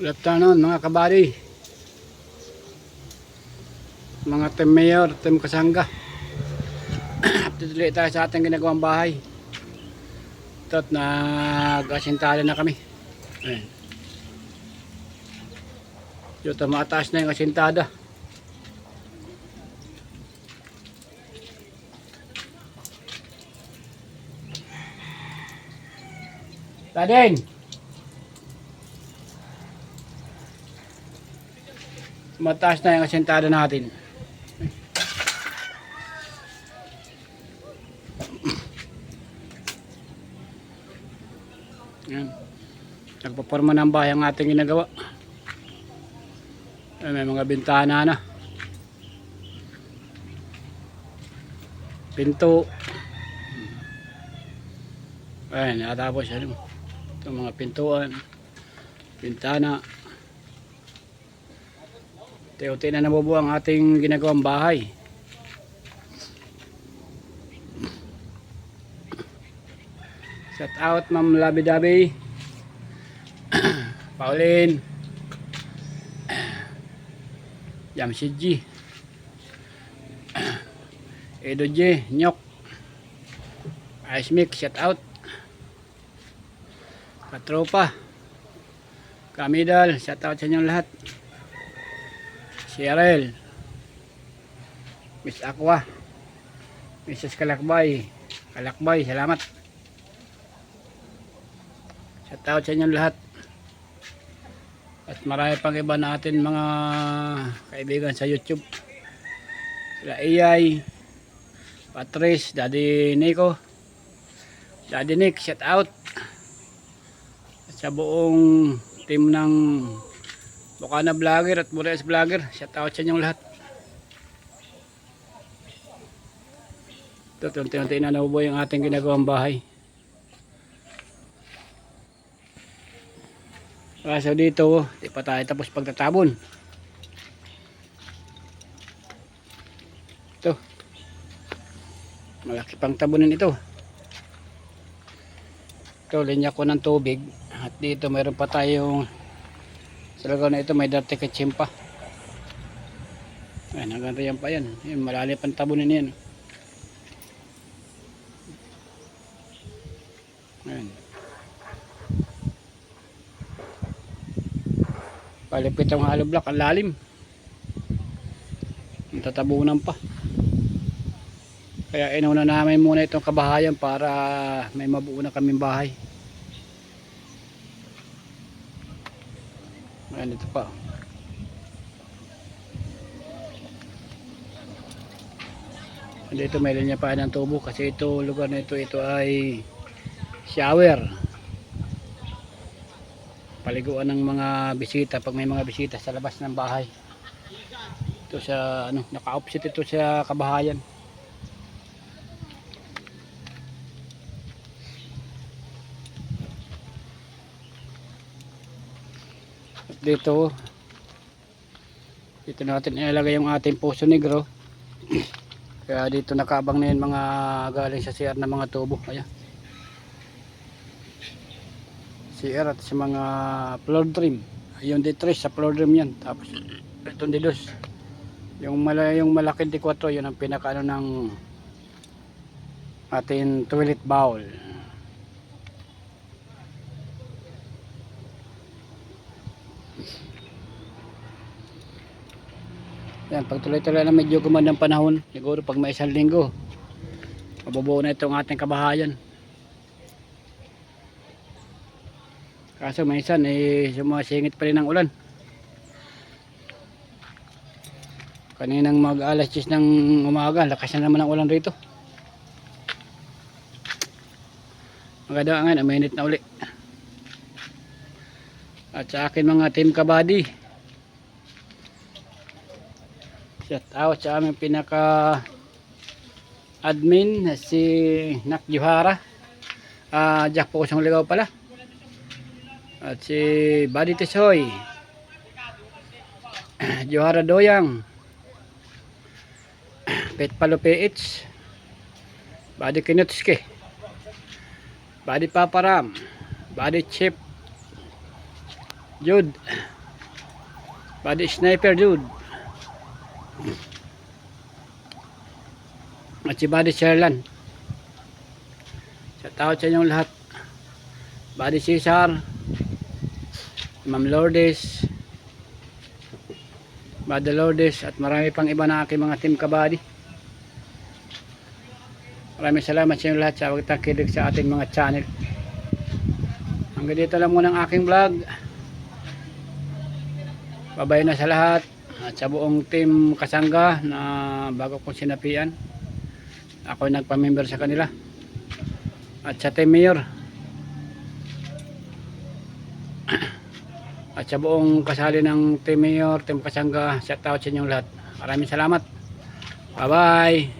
Good afternoon mga kabady. Mga team mayor, team kasangga. Ulit tayo sa ating ginagawang bahay. Ito at nag-asintada na kami. Ayan. Ito mataas na yung asintada. Tadeng! Mataas na yung asentada natin. Yan. Nagpaporma ng bahay ang ating ginagawa. Ay, may mga bintana na. Pinto. Ayan, natapos yan. Itong mga pintuan. Bintana. Unti-unti na nabubuo ang ating ginagawang bahay. Shout out Ma'am Labi Dabi. Pauline. Yam si G. Edo J. Nyok. Ice Mix. Shout out. Katropa. Kamidal. Shout out sa inyong lahat. Si Arel. Miss Aqua. Mrs. Kalakbay. Kalakbay, salamat. Shout out sa inyong lahat. At marami pang iba natin mga kaibigan sa YouTube. Sila AI, Patrice, Daddy Nico, Daddy Nick, shout out. At sa buong team ng Bukana Vlogger at Mures Vlogger. Shout out sa inyong lahat. Ito, tunti-tunti na nabubuhay ang ating ginagawang bahay. Kaso dito, di pa tayo tapos pagtatabon. Ito. Malaki pang tabunin ito. Ito, linya ko ng tubig. At dito mayroon pa tayong sa lugar na ito may dati kachimpa. Ayan, hanggang riyan pa yan. Yan, malalim pang tabunin yan. Ayan. Palipit ang hollow block, ang lalim. Ang tatabunan pa. Kaya inauna namin muna itong kabahayan para may mabuo na kaming bahay. Ayan ito pa. Dito may linya pa ng tubo kasi ito lugar na ito ito ay shower. Paliguan ng mga bisita pag may mga bisita sa labas ng bahay. Ito sa ano, naka-offset ito sa kabahayan. Dito. Dito natin ilalagay yung ating puso negro. Kaya dito nakaabang na yun mga galing sa CR na mga tubo. Ayan. CR at sa mga floor trim yung D3 sa floor trim yan. Tapos itong D2 yung, mala, yung malaking D4 yun ang pinakaano ng ating toilet bowl Yan, pag tuloy-tuloy na medyo gumandang panahon, siguro pag may isang linggo, mabubuo na itong ating kabahayan. Kaso minsan, eh, sumasingit pa rin ang ulan. Kaninang mag alas 10 ng umaga, lakas na naman ang ulan rito. Maganda nga, mainit na uli. At sa akin mga team kabady, Shout out sa aming pinaka admin si Nak Johara. Ah, Jack po ligaw pala. At si Buddy Tisoy. Johara Doyang. Pet Palo PH. Buddy Kinutski. Buddy Paparam. Buddy Chip. Jude. Body sniper Jude. At si Body Sherlan. Sa tao sa inyong lahat. Body Cesar. Ma'am Lourdes. Body Lourdes at marami pang iba na aking mga team kabady. Maraming salamat sa inyo lahat sa pagtakilig sa ating mga channel. Hanggang dito lang muna ang aking vlog. Babay na sa lahat at sa buong team Kasangga na bago kong sinapian. Ako nagpa-member sa kanila. At sa team Mayor. At sa buong kasali ng team Mayor, team Kasangga, shout out sa inyong lahat. Maraming salamat. Bye-bye.